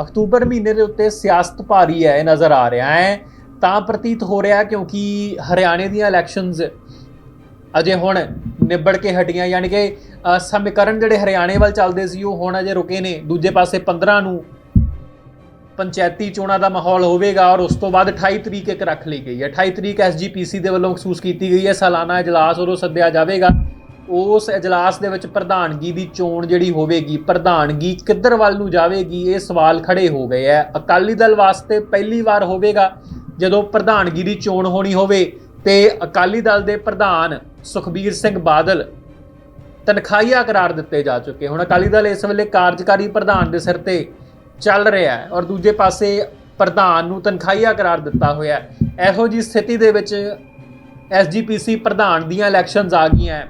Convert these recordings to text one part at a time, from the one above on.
October ਮਹੀਨੇ ਦੇ ਉੱਤੇ ਸਿਆਸਤ ਭਾਰੀ ਹੈ, ਇਹ ਨਜ਼ਰ ਆ ਰਿਹਾ ਹੈ। ਤਾਂ ਪ੍ਰਤੀਤ ਹੋ ਰਿਹਾ ਕਿਉਂਕਿ ਹਰਿਆਣੇ ਦੀਆਂ ਇਲੈਕਸ਼ਨਸ ਅਜੇ ਹੁਣ ਨਿਬੜ ਕੇ ਹਟੀਆਂ, ਯਾਨੀ ਕਿ ਸਮੀਕਰਨ ਜਿਹੜੇ ਹਰਿਆਣੇ ਵੱਲ ਚੱਲਦੇ ਸੀ, ਉਹ ਹੁਣ ਅਜੇ ਰੁਕੇ ਨੇ। ਦੂਜੇ ਪਾਸੇ 15 ਨੂੰ ਪੰਚਾਇਤੀ ਚੋਣਾਂ ਦਾ ਮਾਹੌਲ ਹੋਵੇਗਾ ਔਰ ਉਸ ਤੋਂ ਬਾਅਦ 28 ਤਰੀਕ ਇੱਕ ਰੱਖ ਲਈ ਗਈ ਹੈ। 28 ਤਰੀਕ ਐਸਜੀਪੀਸੀ ਦੇ ਵੱਲੋਂ ਮਖਸੂਸ ਕੀਤੀ ਗਈ ਹੈ। ਸਾਲਾਨਾ ਇਜਲਾਸ ਉਦੋਂ ਸੱਦਿਆ ਜਾਵੇਗਾ। ਉਸ ਇਜਲਾਸ ਦੇ ਵਿੱਚ ਪ੍ਰਧਾਨਗੀ ਦੀ ਚੋਣ ਜਿਹੜੀ ਹੋਵੇਗੀ, ਪ੍ਰਧਾਨਗੀ ਕਿੱਧਰ ਵੱਲ ਨੂੰ ਜਾਵੇਗੀ, ਇਹ ਸਵਾਲ ਖੜੇ ਹੋ ਗਏ ਹੈ ਅਕਾਲੀ ਦਲ ਵਾਸਤੇ ਪਹਿਲੀ ਵਾਰ ਹੋਵੇਗਾ ਜਦੋਂ ਪ੍ਰਧਾਨਗੀ ਦੀ ਚੋਣ ਹੋਣੀ ਹੋਵੇ ਤੇ ਅਕਾਲੀ ਦਲ ਦੇ ਪ੍ਰਧਾਨ ਸੁਖਬੀਰ ਸਿੰਘ ਬਾਦਲ ਤਨਖਾਹੀਆ ਕਰਾਰ ਦਿੱਤੇ ਜਾ ਚੁੱਕੇ ਹੁਣ। ਅਕਾਲੀ ਦਲ ਇਸ ਵੇਲੇ ਕਾਰਜਕਾਰੀ ਪ੍ਰਧਾਨ ਦੇ ਸਿਰ ਤੇ ਚੱਲ ਰਿਹਾ ਹੈ ਔਰ ਦੂਜੇ ਪਾਸੇ ਪ੍ਰਧਾਨ ਨੂੰ ਤਨਖਾਹੀਆ ਕਰਾਰ ਦਿੱਤਾ ਹੋਇਆ ਹੈ। ਇਹੋ ਜੀ ਸਥਿਤੀ ਦੇ ਵਿੱਚ ਐਸਜੀਪੀਸੀ ਪ੍ਰਧਾਨ ਦੀਆਂ ਇਲੈਕਸ਼ਨਸ ਆ ਗਈਆਂ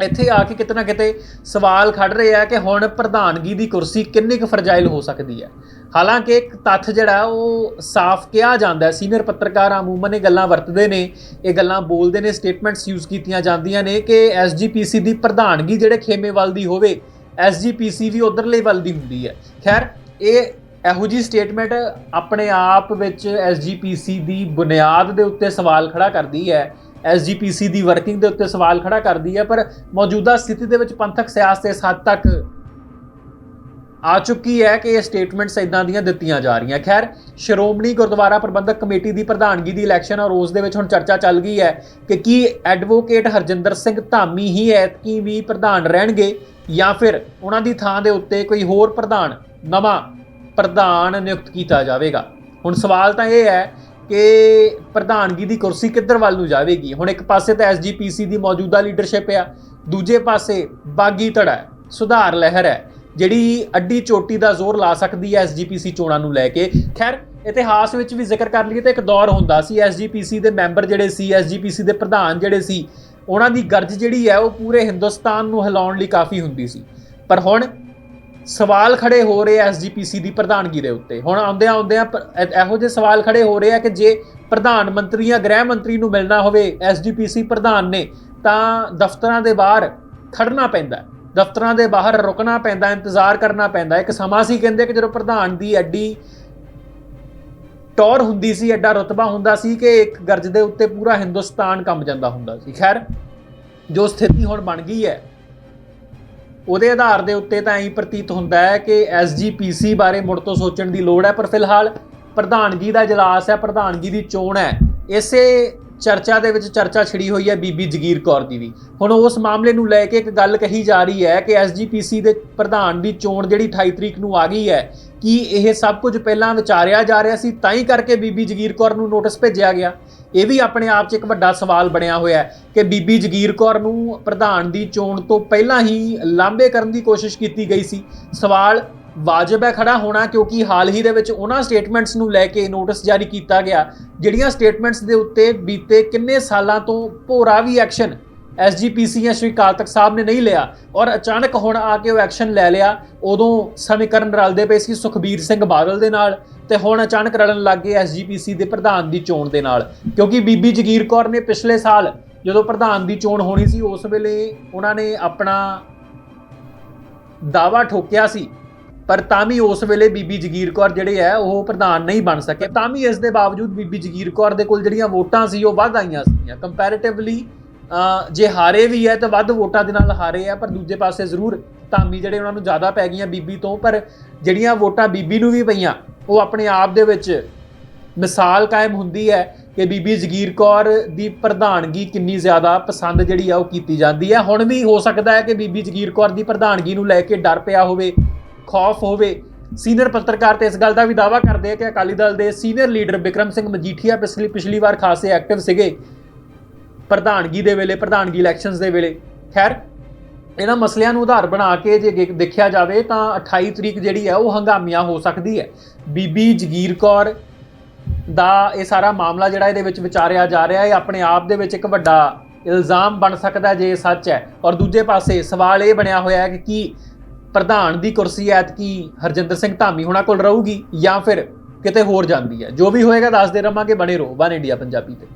ਇੱਥੇ ਆ ਕੇ ਕਿਤੇ ਨਾ ਕਿਤੇ ਸਵਾਲ ਖੜ ਰਹੇ ਆ ਕਿ ਹੁਣ ਪ੍ਰਧਾਨਗੀ ਦੀ ਕੁਰਸੀ ਕਿੰਨੀ ਕੁ ਫਰਜਾਈਲ ਹੋ ਸਕਦੀ ਹੈ? ਹਾਲਾਂਕਿ ਇੱਕ ਤੱਥ ਜਿਹੜਾ ਉਹ ਸਾਫ਼ ਕਿਹਾ ਜਾਂਦਾ ਹੈ, ਸੀਨੀਅਰ ਪੱਤਰਕਾਰ ਅਮੂਮਨ ਇਹ ਗੱਲਾਂ ਵਰਤਦੇ ਨੇ, ਇਹ ਗੱਲਾਂ ਬੋਲਦੇ ਨੇ, ਸਟੇਟਮੈਂਟਸ ਯੂਜ਼ ਕੀਤੀਆਂ ਜਾਂਦੀਆਂ ਨੇ ਕਿ ਐਸਜੀਪੀਸੀ ਦੀ ਪ੍ਰਧਾਨਗੀ ਜਿਹੜੇ ਖੇਮੇ ਵੱਲ ਦੀ ਹੋਵੇ ਐਸਜੀਪੀਸੀ ਵੀ ਉਧਰਲੇ ਵੱਲ ਦੀ ਹੁੰਦੀ ਹੈ। ਖੈਰ, ਇਹ ਇਹੋ ਜੀ ਸਟੇਟਮੈਂਟ ਆਪਣੇ ਆਪ ਵਿੱਚ ਐਸਜੀਪੀਸੀ ਦੀ ਬੁਨਿਆਦ ਦੇ ਉੱਤੇ ਸਵਾਲ ਖੜਾ ਕਰਦੀ ਹੈ ਐਸਜੀਪੀਸੀ ਦੀ ਵਰਕਿੰਗ ਦੇ ਉੱਤੇ ਸਵਾਲ ਖੜਾ ਕਰਦੀ ਹੈ, ਪਰ ਮੌਜੂਦਾ ਸਥਿਤੀ ਦੇ ਵਿੱਚ ਪੰਥਕ ਸਿਆਸਤ ਇਸ ਹੱਦ ਤੱਕ ਆ ਚੁੱਕੀ ਹੈ ਕਿ ਇਹ ਸਟੇਟਮੈਂਟਸ ਇਦਾਂ ਦੀਆਂ ਦਿੱਤੀਆਂ ਜਾ ਰਹੀਆਂ। ਖੈਰ, ਸ਼੍ਰੋਮਣੀ ਗੁਰਦੁਆਰਾ ਪ੍ਰਬੰਧਕ ਕਮੇਟੀ ਦੀ ਪ੍ਰਧਾਨਗੀ ਦੀ ਇਲੈਕਸ਼ਨ ਔਰ ਉਸ ਦੇ ਵਿੱਚ ਹੁਣ ਚਰਚਾ ਚੱਲ ਗਈ ਹੈ ਕਿ ਕੀ ਐਡਵੋਕੇਟ ਹਰਜਿੰਦਰ ਸਿੰਘ ਧਾਮੀ ਹੀ ਐਤਕੀ ਵੀ ਪ੍ਰਧਾਨ ਰਹਿਣਗੇ ਜਾਂ ਫਿਰ ਉਹਨਾਂ ਦੀ ਥਾਂ ਦੇ ਉੱਤੇ ਕੋਈ ਹੋਰ ਪ੍ਰਧਾਨ, ਨਵਾਂ ਪ੍ਰਧਾਨ ਨਿਯੁਕਤ ਕੀਤਾ ਜਾਵੇਗਾ। ਹੁਣ ਸਵਾਲ ਤਾਂ ਇਹ ਹੈ ਕਿ ਪ੍ਰਧਾਨਗੀ ਦੀ ਕੁਰਸੀ ਕਿੱਧਰ ਵੱਲ ਨੂੰ ਜਾਵੇਗੀ? ਹੁਣ ਇੱਕ ਪਾਸੇ ਤਾਂ ਐਸਜੀਪੀਸੀ ਦੀ ਮੌਜੂਦਾ ਲੀਡਰਸ਼ਿਪ ਆ, ਦੂਜੇ ਪਾਸੇ ਬਾਗੀ ਧੜਾ ਸੁਧਾਰ ਲਹਿਰ ਹੈ, ਜਿਹੜੀ ਅੱਡੀ ਚੋਟੀ ਦਾ ਜ਼ੋਰ ਲਾ ਸਕਦੀ ਹੈ ਐਸਜੀਪੀਸੀ ਚੋਣਾਂ ਨੂੰ ਲੈ ਕੇ। ਖੈਰ, ਇਤਿਹਾਸ ਵਿੱਚ ਵੀ ਜ਼ਿਕਰ ਕਰ ਲਈਏ ਤਾਂ ਇੱਕ ਦੌਰ ਹੁੰਦਾ ਸੀ ਐਸਜੀਪੀਸੀ ਦੇ ਮੈਂਬਰ ਜਿਹੜੇ ਸੀ ਐਸਜੀਪੀਸੀ ਦੇ ਪ੍ਰਧਾਨ ਜਿਹੜੇ ਸੀ, ਉਹਨਾਂ ਦੀ ਗਰਜ ਜਿਹੜੀ ਹੈ ਉਹ ਪੂਰੇ ਹਿੰਦੁਸਤਾਨ ਨੂੰ ਹਿਲਾਉਣ ਲਈ ਕਾਫੀ ਹੁੰਦੀ ਸੀ। ਪਰ ਹੁਣ ਸਵਾਲ ਖੜੇ ਹੋ ਰਹੇ ਐਸਜੀਪੀਸੀ ਦੀ ਪ੍ਰਧਾਨਗੀ ਦੇ ਉੱਤੇ। ਹੁਣ ਆਉਂਦਿਆਂ ਆਉਂਦਿਆਂ ਇਹੋ ਜਿਹੇ ਸਵਾਲ ਖੜੇ ਹੋ ਰਹੇ ਆ ਕਿ ਜੇ ਪ੍ਰਧਾਨ ਮੰਤਰੀ ਜਾਂ ਗ੍ਰਹਿ ਮੰਤਰੀ ਨੂੰ ਮਿਲਣਾ ਹੋਵੇ ਐਸਜੀਪੀਸੀ ਪ੍ਰਧਾਨ ਨੇ, ਤਾਂ ਦਫ਼ਤਰਾਂ ਦੇ ਬਾਹਰ ਖੜਨਾ ਪੈਂਦਾ ਦਫ਼ਤਰਾਂ ਦੇ ਬਾਹਰ ਰੁਕਣਾ ਪੈਂਦਾ ਇੰਤਜ਼ਾਰ ਕਰਨਾ ਪੈਂਦਾ ਇੱਕ ਸਮਾਂ ਸੀ ਕਹਿੰਦੇ ਕਿ ਜਦੋਂ ਪ੍ਰਧਾਨ ਦੀ ਐਡੀ ਟੌਰ ਹੁੰਦੀ ਸੀ, ਐਡਾ ਰੁਤਬਾ ਹੁੰਦਾ ਸੀ ਕਿ ਇੱਕ ਗਰਜ ਦੇ ਉੱਤੇ ਪੂਰਾ ਹਿੰਦੁਸਤਾਨ ਕੰਬ ਜਾਂਦਾ ਹੁੰਦਾ ਸੀ। ਖੈਰ, ਜੋ ਸਥਿਤੀ ਹੁਣ ਬਣ ਗਈ ਹੈ ਉਹਦੇ ਆਧਾਰ ਦੇ ਉੱਤੇ ਤਾਂ ਐਂ ਪ੍ਰਤੀਤ ਹੁੰਦਾ ਹੈ ਕਿ ਐਸਜੀਪੀਸੀ ਬਾਰੇ ਮੁੜ ਤੋਂ ਸੋਚਣ ਦੀ ਲੋੜ ਹੈ, ਪਰ ਫਿਲਹਾਲ ਪ੍ਰਧਾਨਗੀ ਦਾ ਇਜਲਾਸ ਹੈ ਪ੍ਰਧਾਨ ਜੀ ਦੀ ਚੋਣ ਹੈ। ਇਸੇ ਚਰਚਾ ਦੇ ਵਿੱਚ ਚਰਚਾ ਛਿੜੀ ਹੋਈ ਹੈ ਬੀਬੀ ਜਗੀਰ ਕੌਰ ਦੀ ਵੀ। ਹੁਣ ਉਸ ਮਾਮਲੇ ਨੂੰ ਲੈ ਕੇ ਇੱਕ ਗੱਲ ਕਹੀ ਜਾ ਰਹੀ ਹੈ ਕਿ ਐਸਜੀਪੀਸੀ ਦੇ ਪ੍ਰਧਾਨ ਦੀ ਚੋਣ ਜਿਹੜੀ 28 ਤਰੀਕ ਨੂੰ ਆ ਗਈ ਹੈ ਕੀ ਇਹ ਸਭ ਕੁਝ ਪਹਿਲਾਂ ਵਿਚਾਰਿਆ ਜਾ ਰਿਹਾ ਸੀ? ਤਾਂ ਹੀ ਕਰਕੇ ਬੀਬੀ ਜਗੀਰ ਕੌਰ ਨੂੰ ਨੋਟਿਸ ਭੇਜਿਆ ਗਿਆ। ਇਹ ਵੀ ਆਪਣੇ ਆਪ 'ਚ ਇੱਕ ਵੱਡਾ ਸਵਾਲ ਬਣਿਆ ਹੋਇਆ ਹੈ ਕਿ ਬੀਬੀ ਜਗੀਰ ਕੌਰ ਨੂੰ ਪ੍ਰਧਾਨ ਦੀ ਚੋਣ ਤੋਂ ਪਹਿਲਾਂ ਹੀ ਲਾਂਭੇ ਕਰਨ ਦੀ ਕੋਸ਼ਿਸ਼ ਕੀਤੀ ਗਈ ਸੀ। ਸਵਾਲ ਵਾਜਬ ਹੈ, ਖੜਾ ਹੋਣਾ, ਕਿਉਂਕਿ ਹਾਲ ਹੀ ਦੇ ਵਿੱਚ ਉਹਨਾਂ ਸਟੇਟਮੈਂਟਸ ਨੂੰ ਲੈ ਕੇ ਨੋਟਿਸ ਜਾਰੀ ਕੀਤਾ ਗਿਆ, ਜਿਹੜੀਆਂ ਸਟੇਟਮੈਂਟਸ ਦੇ ਉੱਤੇ ਬੀਤੇ ਕਿੰਨੇ ਸਾਲਾਂ ਤੋਂ ਭੋਰਾ ਵੀ ਐਕਸ਼ਨ ਐਸਜੀਪੀਸੀ ਜਾਂ ਸ਼੍ਰੀ ਅਕਾਲ ਤਖਤ ਸਾਹਿਬ ਨੇ ਨਹੀਂ ਲਿਆ ਔਰ ਅਚਾਨਕ ਹੁਣ ਆ ਕੇ ਉਹ ਐਕਸ਼ਨ ਲੈ ਲਿਆ। ਉਦੋਂ ਸਮੀਕਰਨ ਰਲਦੇ ਪਏ ਸੀ ਸੁਖਬੀਰ ਸਿੰਘ ਬਾਦਲ ਦੇ ਨਾਲ ਤੇ ਹੁਣ ਅਚਾਨਕ ਰਲਣ ਲੱਗ ਗਏ ਐਸਜੀਪੀਸੀ ਦੇ ਪ੍ਰਧਾਨ ਦੀ ਚੋਣ ਦੇ ਨਾਲ। ਕਿਉਂਕਿ ਬੀਬੀ ਜਗੀਰ ਕੌਰ ਨੇ ਪਿਛਲੇ ਸਾਲ ਜਦੋਂ ਪ੍ਰਧਾਨ ਦੀ ਚੋਣ ਹੋਣੀ ਸੀ, ਉਸ ਵੇਲੇ ਉਹਨਾਂ ਨੇ ਆਪਣਾ ਦਾਵਾ ਠੋਕਿਆ ਸੀ। ਪਰ ਤਾਂ ਵੀ ਉਸ ਵੇਲੇ ਬੀਬੀ ਜਗੀਰ ਕੌਰ ਜਿਹੜੇ ਹੈ, ਉਹ ਪ੍ਰਧਾਨ ਨਹੀਂ ਬਣ ਸਕੇ। ਤਾਂ ਵੀ ਇਸ ਦੇ ਬਾਵਜੂਦ ਬੀਬੀ ਜਗੀਰ ਕੌਰ ਦੇ ਕੋਲ ਜਿਹੜੀਆਂ ਵੋਟਾਂ ਸੀ, ਉਹ ਵੱਧ ਆਈਆਂ ਸੀਗੀਆਂ। ਕੰਪੈਰੀਟਿਵਲੀ ਜੇ ਹਾਰੇ ਵੀ ਹੈ ਤਾਂ ਵੱਧ ਵੋਟਾਂ ਦੇ ਨਾਲ ਹਾਰੇ ਆ, ਪਰ ਦੂਜੇ ਪਾਸੇ ਜ਼ਰੂਰ ਧਾਮੀ ਜਿਹੜੇ ਉਹਨਾਂ ਨੂੰ ਜ਼ਿਆਦਾ ਪੈ ਗਈਆਂ ਬੀਬੀ ਤੋਂ, ਪਰ ਜਿਹੜੀਆਂ ਵੋਟਾਂ ਬੀਬੀ ਨੂੰ ਵੀ ਪਈਆਂ, ਉਹ ਆਪਣੇ ਆਪ ਦੇ ਵਿੱਚ ਮਿਸਾਲ ਕਾਇਮ ਹੁੰਦੀ ਹੈ ਕਿ ਬੀਬੀ ਜਗੀਰ ਕੌਰ ਦੀ ਪ੍ਰਧਾਨਗੀ ਕਿੰਨੀ ਜ਼ਿਆਦਾ ਪਸੰਦ ਜਿਹੜੀ ਆ ਉਹ ਕੀਤੀ ਜਾਂਦੀ ਹੈ। ਹੁਣ ਵੀ ਹੋ ਸਕਦਾ ਹੈ ਕਿ ਬੀਬੀ ਜਗੀਰ ਕੌਰ ਦੀ ਪ੍ਰਧਾਨਗੀ ਨੂੰ ਲੈ ਕੇ ਡਰ ਪਿਆ ਹੋਵੇ, ਖੌਫ ਹੋਵੇ। ਸੀਨੀਅਰ ਪੱਤਰਕਾਰ ਤੇ ਇਸ ਗੱਲ ਦਾ ਵੀ ਦਾਅਵਾ ਕਰਦੇ ਆ ਕਿ ਅਕਾਲੀ ਦਲ ਦੇ ਸੀਨੀਅਰ ਲੀਡਰ ਬਿਕਰਮ ਸਿੰਘ ਮਜੀਠੀਆ ਪਿਛਲੀ ਪਿਛਲੀ ਵਾਰ ਖਾਸੇ ਐਕਟਿਵ ਸੀਗੇ। ਪ੍ਰਧਾਨਗੀ ਦੇ ਵੇਲੇ, ਪ੍ਰਧਾਨਗੀ ਇਲੈਕਸ਼ਨਸ ਦੇ ਵੇਲੇ। ਖੈਰ, ਇਹਨਾਂ ਮਸਲਿਆਂ ਨੂੰ ਆਧਾਰ ਬਣਾ ਕੇ ਜੇ ਦੇਖ- ਦੇਖਿਆ ਜਾਵੇ ਤਾਂ 28 ਤਰੀਕ ਜਿਹੜੀ ਹੈ, ਉਹ ਹੰਗਾਮੀਆਂ ਹੋ ਸਕਦੀ ਹੈ। ਬੀਬੀ ਜਗੀਰ ਕੌਰ ਦਾ ਇਹ ਸਾਰਾ ਮਾਮਲਾ ਜਿਹੜਾ ਇਹਦੇ ਵਿੱਚ ਵਿਚਾਰਿਆ ਜਾ ਰਿਹਾ ਹੈ ਆਪਣੇ ਆਪ ਦੇ ਵਿੱਚ ਇੱਕ ਵੱਡਾ ਇਲਜ਼ਾਮ ਬਣ ਸਕਦਾ ਜੇ ਸੱਚ ਹੈ। ਔਰ ਦੂਜੇ ਪਾਸੇ ਸਵਾਲ ਇਹ ਬਣਿਆ ਹੋਇਆ ਹੈ ਕਿ ਕੀ ਪ੍ਰਧਾਨ ਦੀ ਕੁਰਸੀ ਐਤਕੀ ਹਰਜਿੰਦਰ ਸਿੰਘ ਧਾਮੀ ਹੋਣਾ ਕੋਲ ਰਹੂਗੀ ਜਾਂ ਫਿਰ ਕਿਤੇ ਹੋਰ ਜਾਂਦੀ ਹੈ। ਜੋ ਵੀ ਹੋਏਗਾ, ਦੱਸਦੇ ਰਵਾਂਗੇ, ਬਣੇ ਰਹੋ, ਵਨ ਇੰਡੀਆ ਪੰਜਾਬੀ ਤੇ।